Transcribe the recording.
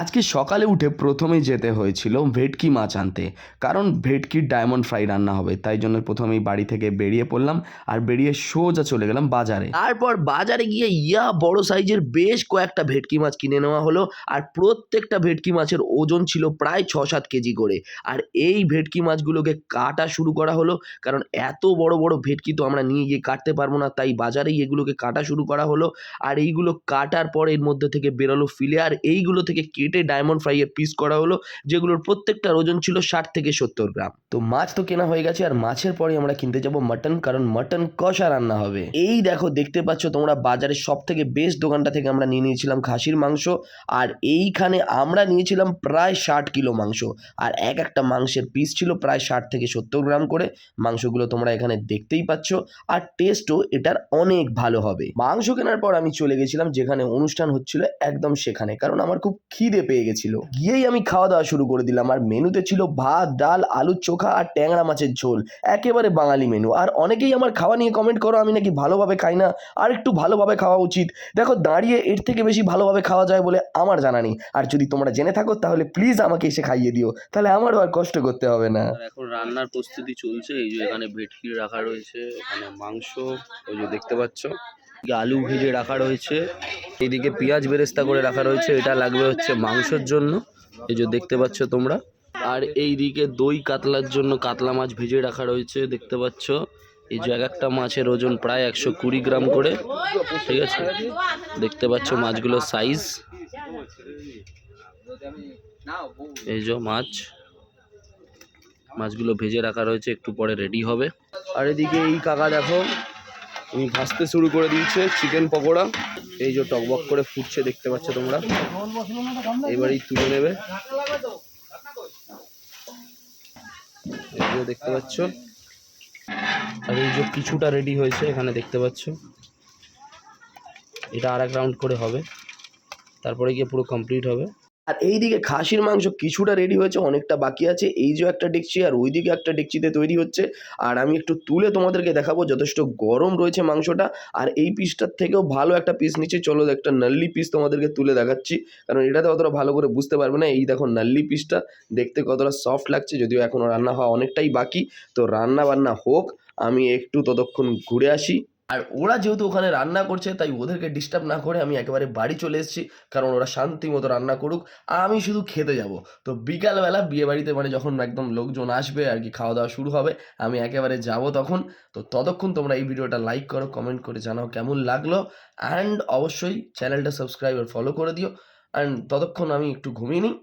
আজকে সকালে উঠে প্রথমে যেতে হয়েছিল ভেটকি মাছ আনতে, কারণ ভেটকির ডায়মন্ড ফ্রাই রান্না হবে, তাই জন্য প্রথমেই বাড়ি থেকে বেরিয়ে পড়লাম আর বেরিয়ে সোজা চলে গেলাম বাজারে। তারপর বাজারে গিয়ে ইয়া বড় সাইজের বেশ কয়েকটা ভেটকি মাছ কিনে নেওয়া হলো আর প্রত্যেকটা ভেটকি মাছের ওজন ছিল প্রায় ছ সাত কেজি করে। আর এই ভেটকি মাছগুলোকে কাটা শুরু করা হলো, কারণ এত বড় বড় ভেটকি তো আমরা নিয়ে গিয়ে কাটতে পারব না, তাই বাজারেই এগুলোকে কাটা শুরু করা হলো। আর এইগুলো কাটার পর এর মধ্যে থেকে বেরোলো ফিলে, আর এইগুলো থেকে কেটে ডায়মন্ড ফ্রাইয়ের পিস করা হলো, যেগুলোর প্রত্যেকটার ওজন ছিল ষাট থেকে সত্তর গ্রাম। তো মাছ তো কেনা হয়ে গেছে, আর মাছের পরে আমরা কিনতে যাব মাটন কারণ মাটন কষা রান্না হবে। এই দেখো, দেখতে পাচ্ছ তোমরা বাজারের সব থেকে বেস্ট দোকানটা থেকে আমরা নিয়ে নিয়েছিলাম খাসির মাংস, আর এইখানে আমরা নিয়েছিলাম প্রায় ষাট কিলো মাংস। আর এক একটা মাংসের পিস ছিল প্রায় ষাট থেকে সত্তর গ্রাম করে। মাংসগুলো তোমরা এখানে দেখতেই পাচ্ছ, আর টেস্টও এটার অনেক ভালো হবে। মাংস কেনার পর আমি চলে গেছিলাম, যেখানে অনুষ্ঠান হচ্ছিল একদম সেখানে, কারণ আমার খুব খিদে পেয়ে গেছিল। গিয়েই আমি খাওয়া দাওয়া শুরু করে দিলাম। আর মেনুতে ছিল ভাত, ডাল, আলুর চোখা আর ট্যাংরা মাছের ঝোল। একেবারে বাঙালি মেনু। আর অনেকেই আমার খাওয়া নিয়ে কমেন্ট করো, আমি নাকি ভালোভাবে খাই না। আর একটু ভালোভাবে খাওয়া উচিত। দেখো, দাঁড়িয়ে এর থেকে বেশি ভালোভাবে খাওয়া যায় বলে আমার জানা নেই। আর যদি তোমরা জেনে থাকো, তাহলে প্লিজ আমাকে এসে খাইয়ে দিও। তাহলে আমারও আর কষ্ট করতে হবে না। এখন রান্নার প্রস্তুতি চলছে। এই যে এখানে ভেটকি রাখা রয়েছে, এখানে মাংস, ওই যে দেখতে পাচ্ছ। আলু ভেজে রাখা রয়েছে। এইদিকে পেঁয়াজ বেরেস্তা করে রাখা রয়েছে, এটা লাগবে হচ্ছে মাংসের জন্য। এই যে দেখতে পাচ্ছ তোমরা। আর এইদিকে দই কাতলার জন্য কাতলা মাছ ভেজে রাখা রয়েছে, দেখতে পাচ্ছ। এই যে এক একটা মাছের ওজন প্রায় একশো কুড়ি গ্রাম করে, ঠিক আছে? দেখতে পাচ্ছ মাছগুলোর সাইজ এই যে মাছ। মাছগুলো ভেজে রাখা রয়েছে, একটু পরে রেডি হবে। আর এদিকে এই কাকা দেখো উনি ভাজতে শুরু করে দিয়েছে চিকেন পকোড়া। এই যে টকবক করে ফুটছে, দেখতে পাচ্ছ তোমরা। এবারেই তুলে নেবে। যে দেখতে পাচ্ছ। আর এই যে কিছুটা রেডি হয়েছে, এখানে দেখতে পাচ্ছ। এটা আর এক রাউন্ড করে হবে। তারপরে গিয়ে পুরো কমপ্লিট হবে। আর এইদিকে খাসির মাংস কিছুটা রেডি হয়েছে, অনেকটা বাকি আছে। এই যে একটা ডেকচি আর ওই ওইদিকে একটা ডেকচিতে তৈরি হচ্ছে। আর আমি একটু তুলে তোমাদেরকে দেখাবো, যথেষ্ট গরম রয়েছে মাংসটা। আর এই পিসটার থেকেও ভালো একটা পিস নিচে চলো একটা নাল্লি পিস তোমাদেরকে তুলে দেখাচ্ছি। কারণ এটাতে অতটা ভালো করে বুঝতে পারবে না। এই দেখো নাল্লি পিসটা দেখতে কতটা সফট লাগছে। যদিও এখনও রান্না হওয়া অনেকটাই বাকি। তো রান্না বান্না হোক, আমি একটু ততক্ষণ ঘুরে আসি। আর ওরা যেহেতু ওখানে রান্না করছে, তাই ওদেরকে ডিস্টার্ব না করে আমি একেবারে বাড়ি চলে এসেছি। কারণ ওরা শান্তি মতো রান্না করুক, আমি শুধু খেতে যাব। তো বিকালবেলা বিয়ে বাড়িতে মানে যখন একদম লোকজন আসবে আর কি, খাওয়া দাওয়া শুরু হবে, আমি একেবারে যাব তখন। তো ততক্ষণ তোমরা এই ভিডিওটা লাইক করো কমেন্ট করে জানাও কেমন লাগল। অ্যান্ড অবশ্যই চ্যানেলটা সাবস্ক্রাইব আর ফলো করে দিও। অ্যান্ড ততক্ষণ আমি একটু ঘুমিয়ে নিই।